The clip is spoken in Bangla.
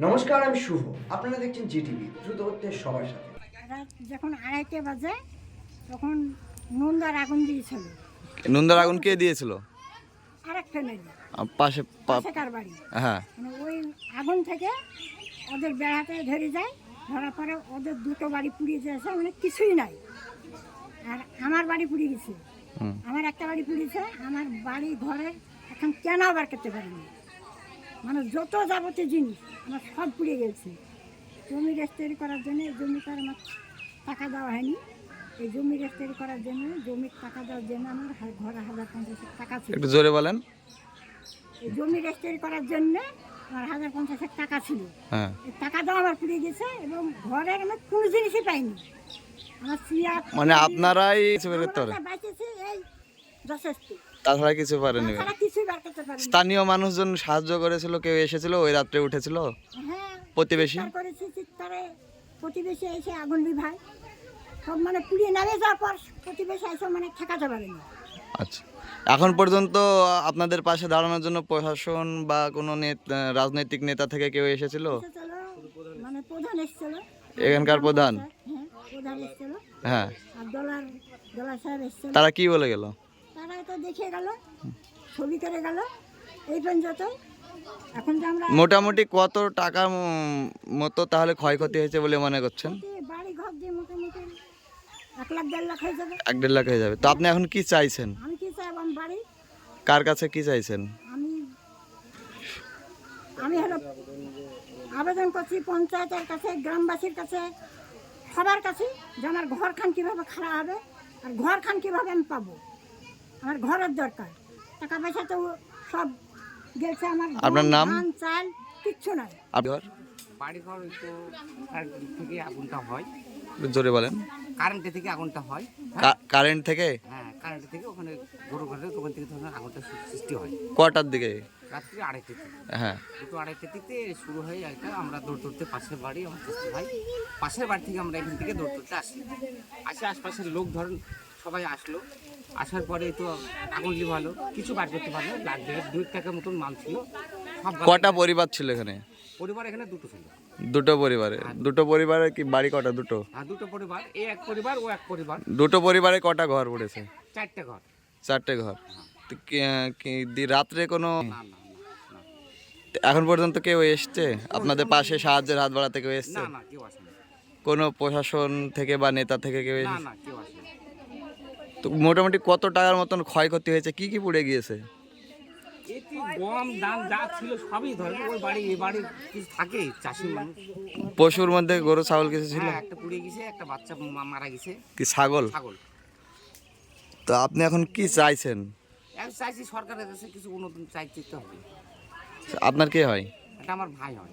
নমস্কার আমি শুভ। আপনারা দেখছেন জিটিভি দ্রুত হচ্ছে সবার সাথে। রাত যখন আড়াইটে বাজে তখন নন্দার আগুন দিয়েছিল। নন্দার আগুন কে দিয়েছিল? আর এক ফ্যামিলি আহ, পাশে পা- পাশেকার বাড়ি। হ্যাঁ। মানে ওই আগুন থেকে ওদের বেড়াতে ধরে যায় ধরার পরে ওদের দুটো বাড়ি পুড়িয়ে দিয়েছে মানে কিছুই নাই। আর আমার বাড়ি পুড়িয়ে গেছে। হুম। আমার একটা বাড়ি পুড়িয়েছে আমার বাড়ি ঘরে এখন কেন আবার করতে পারিনি। মানে যত যাবতীয় জিনিস আমার সব পুড়ে গেছে। জমি রেজিস্ট্রি করার জন্য জমিটার আমার টাকা দেওয়া হয়নি। এই জমি রেজিস্ট্রি করার জন্য জমির টাকা দেওয়ার জন্য আমার ঘরে হাজার পঞ্চাশ টাকা ছিল। একটু জোরে বলেন। এই জমি রেজিস্ট্রি করার জন্য আমার হাজার পঞ্চাশ টাকা ছিল। হ্যাঁ। টাকা দেওয়া আমার পুড়ে গেছে এবং ঘরের আমি কোনো জিনিসই পাইনি। আমার মানে আপনারাই বাঁচেছি এই যথেষ্ট। তাছাড়া কিছু পারেনি। স্থানীয় মানুষজন সাহায্য করেছিল কেউ এসেছিল ওই রাত্রে উঠেছিল? হ্যাঁ প্রতিবেশী? প্রতিবেশী এসে আগুন বিভাগ। সব মানে পুড়িয়ে নামে যাওয়ার পর প্রতিবেশী এসে মানে ঠেকাতে পারেনি আচ্ছা। এখন পর্যন্ত আপনাদের পাশে দাঁড়ানোর জন্য প্রশাসন বা কোনো নেত- রাজনৈতিক নেতা থেকে কেউ এসেছিল? এসেছিল মানে প্রধান এসেছিল। এখানকার প্রধান? হ্যাঁ হ্যাঁ। তারা কি বলে গেল? দেখে গেল ছবি করে গেল এই পর্যন্ত। এখন যে আমরা মোটামুটি কত টাকা মতো তাহলে ক্ষয়ক্ষতি হয়েছে বলে মনে করছেন? বাড়ি ঘর দিয়ে মোটামুটি এক লাখ দেড় লাখ হয়ে যাবে। এক দেড় লাখ হয়ে যাবে। তো আপনি এখন কি চাইছেন? আমি কি চাই আমার বাড়ি? কার কাছে কি চাইছেন? আমি আমি হলো আবেদন করছি পঞ্চায়েতের কাছে গ্রামবাসীর কাছে সবার কাছে যে আমার ঘর খান কীভাবে খারাপ হবে আর ঘর খান কীভাবে আমি পাবো। আমার ঘরের দরকার। টাকা পয়সা তো সব গেছে আমার। আপনার নাম? ধান চাল কিচ্ছু নাই। আপনি ঘর? বাড়িঘর তো কারেন্ট থেকে আগুনটা হয়। জোরে বলেন। কারেন্টের থেকে আগুনটা হয়। কা- কারেন্ট থেকে? হ্যাঁ কারেন্টের থেকে ওখানে গরু ঘরে ওখান থেকে তখন আগুনটা সৃ- সৃষ্টি হয়। কটার দিকে? রাত্রি আড়াইটে থেকে। হ্যাঁ। দুটো আড়াইটে থেকে শুরু হয়ে একটা আমরা দৌড় দৌড়তে পাশের বাড়ি আমার চেষ্টা ভাই। পাশের বাড়ি থেকে আমরা এখান থেকে দৌড় দৌড়তে আসি। আসে আশপাশের লোক ধরেন সবাই আসলো। আসার পরে তো আগুন লিভালো কিছু বার করতে পারল লাগবে দুই টাকার মতন মাল ছিল। সব কটা পরিবার ছিল এখানে? পরিবার এখানে দুটো ছিল। দুটো পরিবারে। দুটো পরিবারে কি বাড়ি কটা? দুটো? আর দুটো পরিবার এ এক পরিবার ও এক পরিবার। দুটো পরিবারে কটা ঘর পড়েছে? চারটে ঘর। চারটে ঘর। তো কি- রাত্রে কোনো এখন পর্যন্ত কেউ এসছে? আপনাদের পাশে সাহায্যের হাত বাড়াতে কেউ এসছে? কোনো প্রশাসন থেকে বা নেতা থেকে কেউ এসেছে? তো মোটামুটি কত টাকার মতন ক্ষয়ক্ষতি হয়েছে? কি কি পুড়ে গিয়েছে? গম ধান যা ছিল সবই ধরে ওই বাড়ি এই বাড়ি কিছু থাকে চাষি মানুষ। পশুর মধ্যে গরু ছাগল কিছু ছিল? হ্যাঁ একটা পুড়ে গেছে একটা বাচ্চা মারা গেছে কি ছাগল? ছাগল। তো আপনি এখন কি চাইছেন? এখন চাইছি সরকারের কাছে কিছু উন্নতি চাইতে হবে। আপনার কে হয়? এটা আমার ভাই হয়।